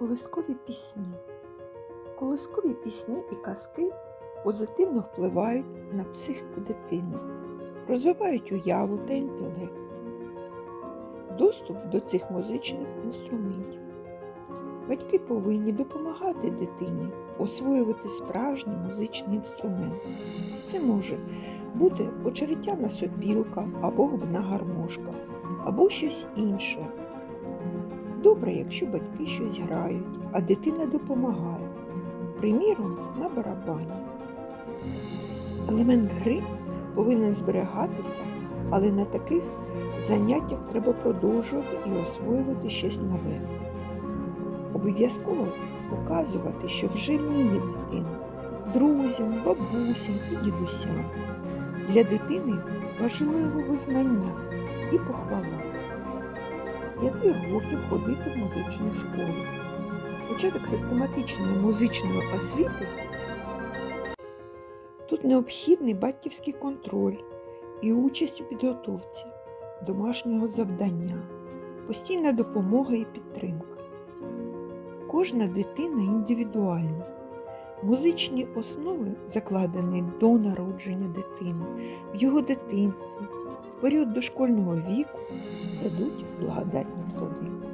Колискові пісні. Колискові пісні і казки позитивно впливають на психіку дитини, розвивають уяву та інтелект, доступ до цих музичних інструментів. Батьки повинні допомагати дитині освоювати справжній музичний інструмент. Це може бути очеретяна сопілка або губна гармошка, або щось інше. Добре, якщо батьки щось грають, а дитина допомагає. Приміром, на барабані. Елемент гри повинен зберігатися, але на таких заняттях треба продовжувати і освоювати щось нове. Обов'язково показувати, що вже вміє дитина друзям, бабусям і дідусям. Для дитини важливо визнання і похвала. П'яти років ходити в музичну школу. Початок систематичної музичної освіти тут необхідний батьківський контроль і участь у підготовці домашнього завдання, постійна допомога і підтримка. Кожна дитина індивідуальна. Музичні основи закладені до народження дитини, в його дитинстві, період дошкольного віку дадуть благодатні плоди.